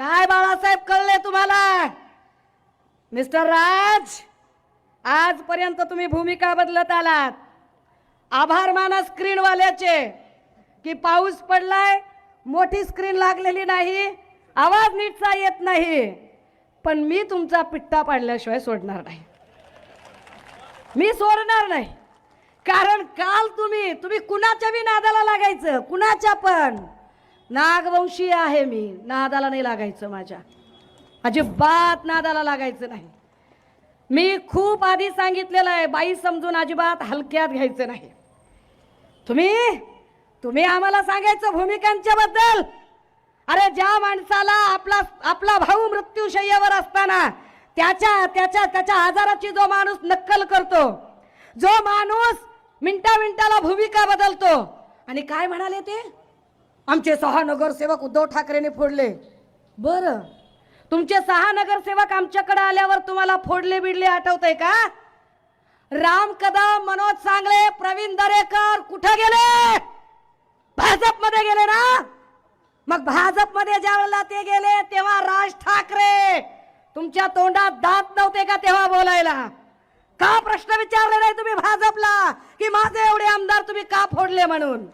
काय बाळासाहेब कळले तुम्हाला? मिस्टर राज आजपर्यंत तुम्ही भूमिका बदलत आलात. आभार माना स्क्रीनवाल्याचे की पाऊस पडलाय मोठी स्क्रीन लागलेली नाही आवाज नीटचा येत नाही. पण मी तुमचा पिट्टा पाडल्याशिवाय सोडणार नाही. मी सोडणार नाही. कारण काल तुम्ही तुम्ही कुणाच्या बी नादाला लागायचं? कुणाच्या पण? नागवंशी आहे मी. नादाला नाही लागायचं माझ्या. अजिबात नादाला लागायचं नाही. मी खूप आधी सांगितलेलं आहे बाई समजून अजिबात हलक्यात घ्यायचं नाही. तुम्ही तुम्ही आम्हाला सांगायचं भूमिकांच्या बद्दल? अरे ज्या माणसाला आपला आपला भाऊ मृत्यूशय्यावर असताना त्याच्या त्याच्या त्याच्या आजाराची जो माणूस नक्कल करतो जो माणूस मिनटा मिनटाला भूमिका बदलतो आणि काय म्हणाले ते? आमचे सहा नगरसेवक उद्धव ठाकरेने फोडले. बरं. तुमचे सहा नगरसेवक आमच्याकडे आल्यावर तुम्हाला फोडले बिडले आठवतंय का? राम कदम मनोज सांगले प्रवीण दरेकर कुठे गेले? भाजपमध्ये गेले ना? मग भाजपमध्ये ज्या वेळेला ते गेले तेव्हा राज ठाकरे तुमच्या तोंडात दात नव्हते का तेव्हा बोलायला? का प्रश्न विचारले नाही तुम्ही भाजपला? की माझे एवढे आमदार तुम्ही का फोडले म्हणून?